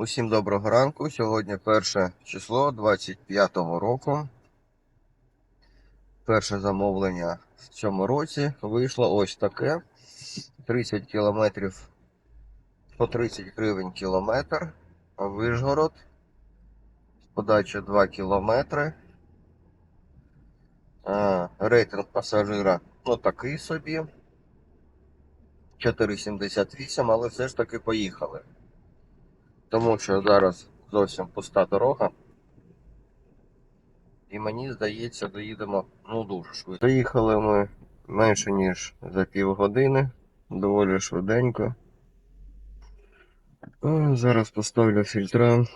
Усім доброго ранку. Сьогодні перше число 25-го року. Перше замовлення в цьому році вийшло ось таке. 30 кілометрів по 30 гривень кілометр. Вишгород. Подача 2 кілометри. Рейтинг пасажира ну такий собі. 4,78, але все ж таки поїхали. Тому що зараз зовсім пуста дорога. І мені здається, доїдемо ну дуже швидко. Доїхали ми менше ніж за півгодини, доволі швиденько. О, Зараз поставлю фільтра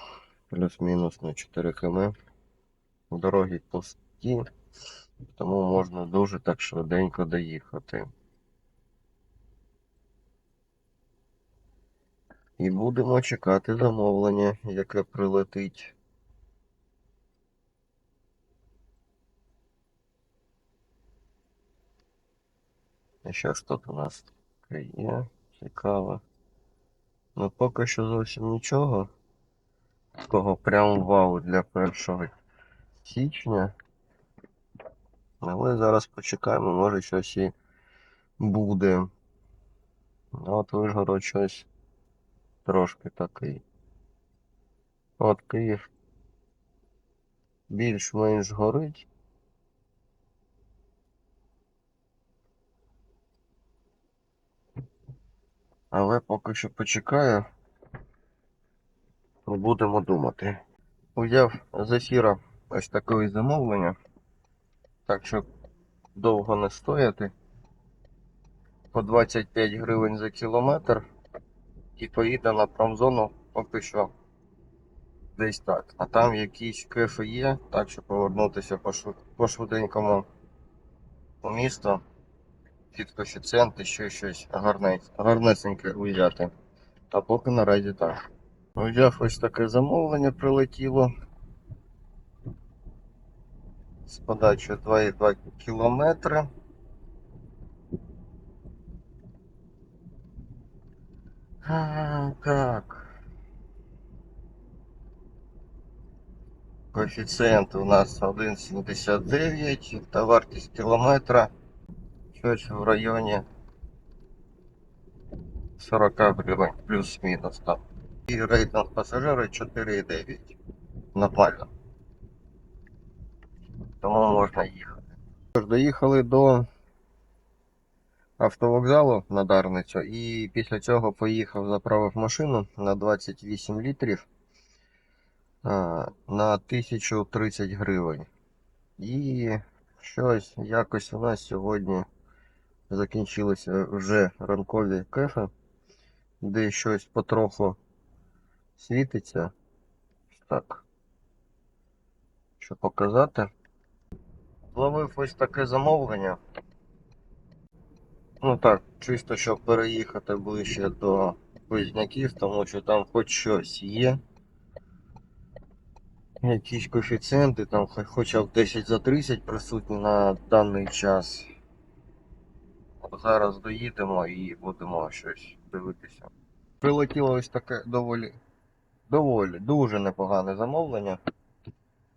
плюс-мінус на 4 км. Дороги пусті, тому можна дуже так швиденько доїхати. І будемо чекати замовлення, яке прилетить. І що ж тут у нас таке є? Цікаво. Ну поки що зовсім нічого. Такого прям вау для 1 січня. Але зараз почекаємо, може щось і буде. Ну, От Вишгород щось трошки такий. От Київ більш-менш горить. Але поки що почекаю. Будемо думати. Взяв з ефіра ось таке замовлення. Так що довго не стояти. По 25 гривень за кілометр. І поїде на промзону поки що десь так. А там якісь кефи є, так що повернутися по, швид... по швиденькому у місто під коефіцієнти, ще щось гарне... гарнесеньке взяти. А поки наразі так. Взяв ось таке замовлення прилетіло. З подачою 2,2 кілометри. Так. Коефіцієнт у нас 1,79 та вартість кілометра щось в районі 40 гривень плюс-мінус там. І рейтинг пасажира 4,9. Нормально. Тому можна їхати. Доїхали до автовокзалу на Дарницю і після цього поїхав, заправив машину на 28 літрів на 1030 гривень. І щось якось у нас сьогодні закінчилися вже ранкові кефи, де щось потроху світиться. Так. Що показати? Зловив ось таке замовлення. Ну так, чисто щоб переїхати ближче до Позняків, тому що там хоч щось є. Якісь коефіцієнти, там хоча б 10 за 30 присутні на даний час. Зараз доїдемо і будемо щось дивитися. Прилетіло ось таке доволі, доволі, дуже непогане замовлення.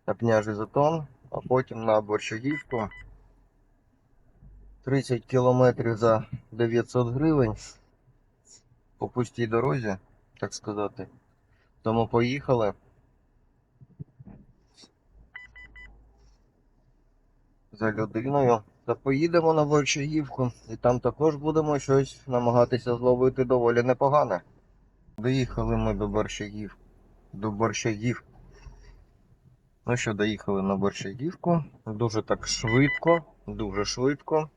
На княжий затон, а потім на борщагівку. 30 кілометрів за 900 гривень по пустій дорозі, так сказати. Тому поїхали. За людиною. Та поїдемо на Борщагівку і там також будемо щось намагатися зловити доволі непогане. Доїхали ми до Борщагів. До Борщагів. Ну що, доїхали на Борщагівку. Дуже так швидко, дуже швидко.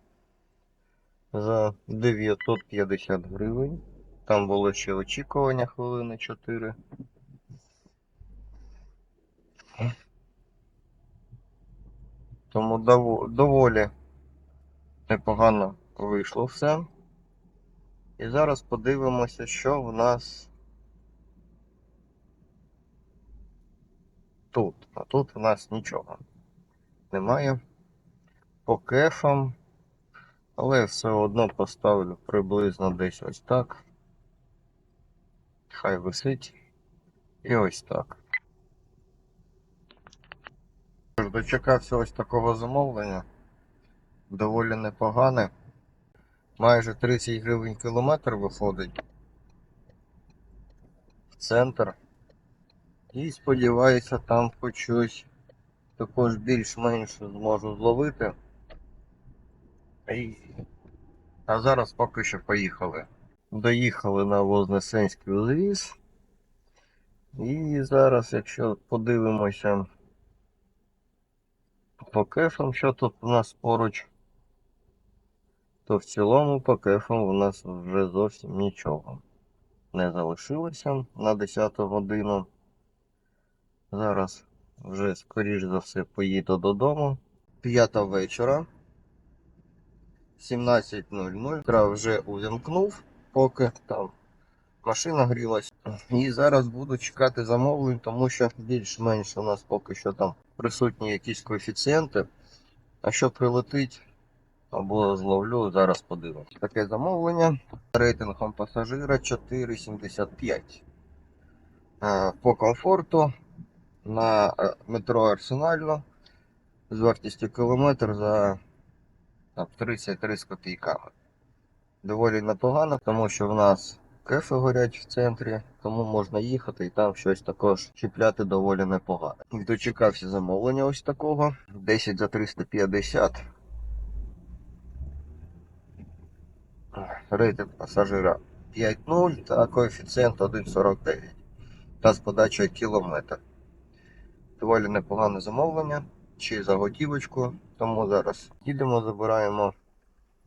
За 950 гривень. Там було ще очікування хвилини 4. Тому доволі непогано вийшло все. І зараз подивимося, що в нас тут. А тут в нас нічого немає. По кефам. Але все одно поставлю приблизно десь ось так. Хай висить. І ось так. Дочекався ось такого замовлення. Доволі непогане. Майже 30 гривень кілометр виходить в центр. І сподіваюся, там хоч щось також більш-менш зможу зловити. А зараз поки що поїхали. Доїхали на Вознесенський узвіз. І зараз, якщо подивимося по кефам, що тут у нас поруч, то в цілому по кефам у нас вже зовсім нічого не залишилося на 10 годину. Зараз вже, скоріш за все, поїду додому. П'ята вечора. 17.00. Тра вже увімкнув, поки там машина грілась. І зараз буду чекати замовлень, тому що більш-менш у нас поки що там присутні якісь коефіцієнти. А що прилетить або зловлю, зараз подивимось. Таке замовлення рейтингом пасажира 4,75. Е, По комфорту на е, метро Арсенально з вартістю кілометр за там, 33 з копійками. Доволі непогано, тому що в нас кефи горять в центрі, тому можна їхати і там щось також чіпляти доволі непогано. Дочекався замовлення ось такого. 10 за 350. Рейтинг пасажира 5.0 та коефіцієнт 1.49 та з подачею кілометр. Доволі непогане замовлення чи за готівочку, тому зараз їдемо, забираємо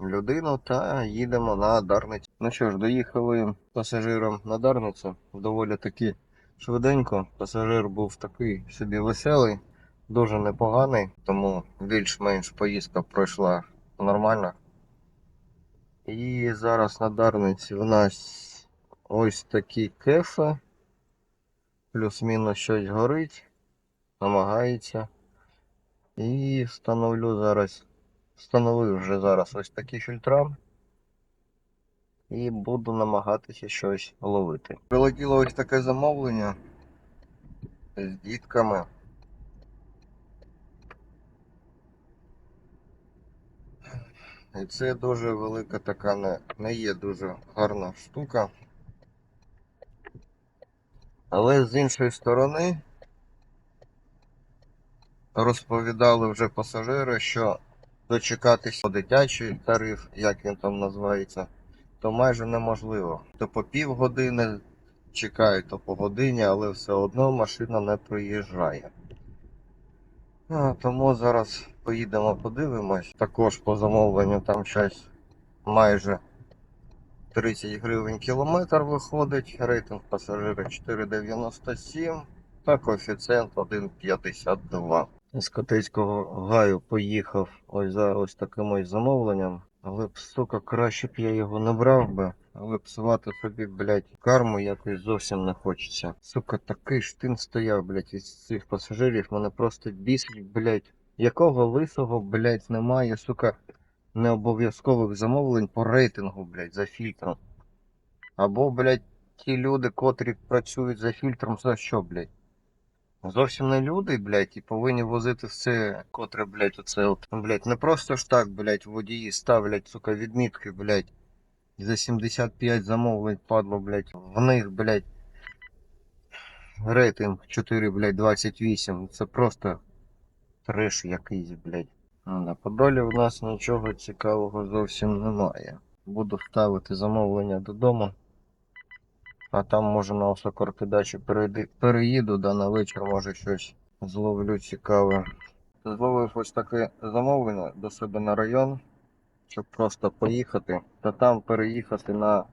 людину та їдемо на Дарницю. Ну що ж, доїхали пасажиром на Дарницю доволі таки швиденько. Пасажир був такий собі веселий, дуже непоганий, тому більш-менш поїздка пройшла нормально. І зараз на Дарниці в нас ось такі кефи. Плюс-мінус щось горить, намагається. І встановлю зараз. Встановив вже зараз ось такі фільтра. І буду намагатися щось ловити. Прилетіло ось таке замовлення з дітками. І це дуже велика така не, не є дуже гарна штука. Але з іншої сторони розповідали вже пасажири, що дочекатися дитячий тариф, як він там називається, то майже неможливо. То по півгодини чекають, то по годині, але все одно машина не приїжджає. А, тому зараз поїдемо подивимось. Також по замовленню там щось майже 30 гривень кілометр виходить, рейтинг пасажира 4,97 та коефіцієнт 1,52. З Котицького гаю поїхав ось за ось таким ось замовленням. Але б, сука, краще б я його не брав би. Але псувати собі, блядь, карму якось зовсім не хочеться. Сука, такий штин стояв, блядь, із цих пасажирів. Мене просто бісить, блядь. Якого лисого, блядь, немає, сука, необов'язкових замовлень по рейтингу, блядь, за фільтром. Або, блядь, ті люди, котрі працюють за фільтром, за що, блядь? Зовсім не люди, блядь, і повинні возити все, котре, блядь, оце от. Блядь, не просто ж так, блядь, водії ставлять, сука, відмітки, блядь. За 75 замовлень падло, блядь. В них, блядь, рейтинг 4, блядь, 28. Це просто треш якийсь, блядь. На Подолі в нас нічого цікавого зовсім немає. Буду ставити замовлення додому. А там може на перейди- переїду, да на вечір може щось зловлю цікаве. Зловив ось таке замовлення до себе на район, щоб просто поїхати, та там переїхати на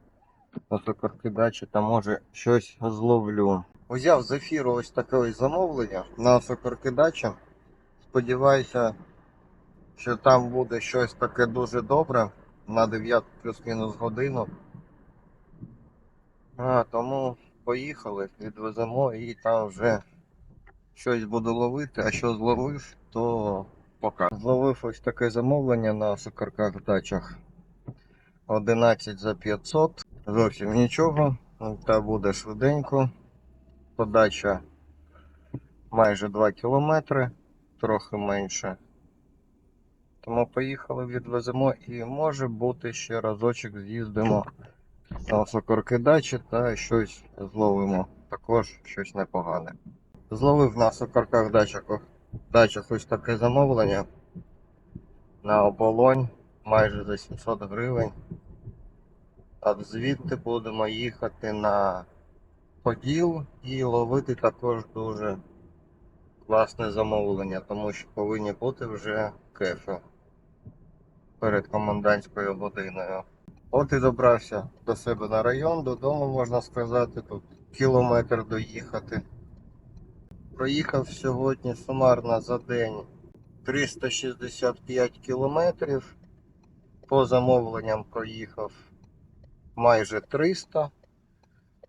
осокоркидачі, та може щось зловлю. Узяв з ефіру ось таке ось замовлення на осокоркидачі. Сподіваюся, що там буде щось таке дуже добре на 9 плюс-мінус годину. А, тому поїхали, відвеземо і там вже щось буду ловити, а що зловив, то пока. Зловив ось таке замовлення на сокарках дачах. 11 за 500. Зовсім нічого. Та буде швиденько. подача майже 2 кілометри, трохи менше. Тому поїхали, відвеземо і може бути ще разочок з'їздимо на сокоркидачі та щось зловимо. Також щось непогане. Зловив на сокорках дачах, дачах ось таке замовлення на оболонь майже за 700 гривень. А звідти будемо їхати на Поділ і ловити також дуже класне замовлення, тому що повинні бути вже кефи перед комендантською годиною. От і добрався до себе на район, додому можна сказати, тут кілометр доїхати. Проїхав сьогодні сумарно за день 365 кілометрів. По замовленням проїхав майже 300.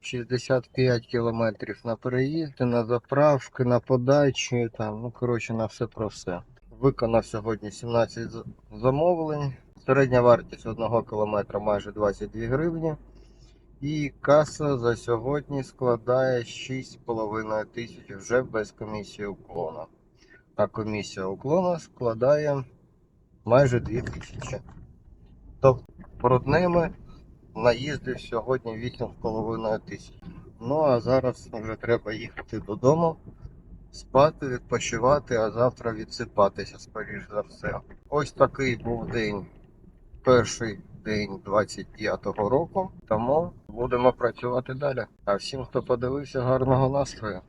65 кілометрів на переїзди, на заправки, на подачі, там, ну коротше на все про все. Виконав сьогодні 17 замовлень. Середня вартість одного кілометра майже 22 гривні. І каса за сьогодні складає 6,5 тисяч вже без комісії уклона. А комісія уклона складає майже 2 тисячі. Тобто брудними наїздив сьогодні 8,5 тисяч. Ну а зараз вже треба їхати додому, спати, відпочивати, а завтра відсипатися, скоріш за все. Ось такий був день, перший день 25-го року. Тому будемо працювати далі. А всім, хто подивився, гарного настрою.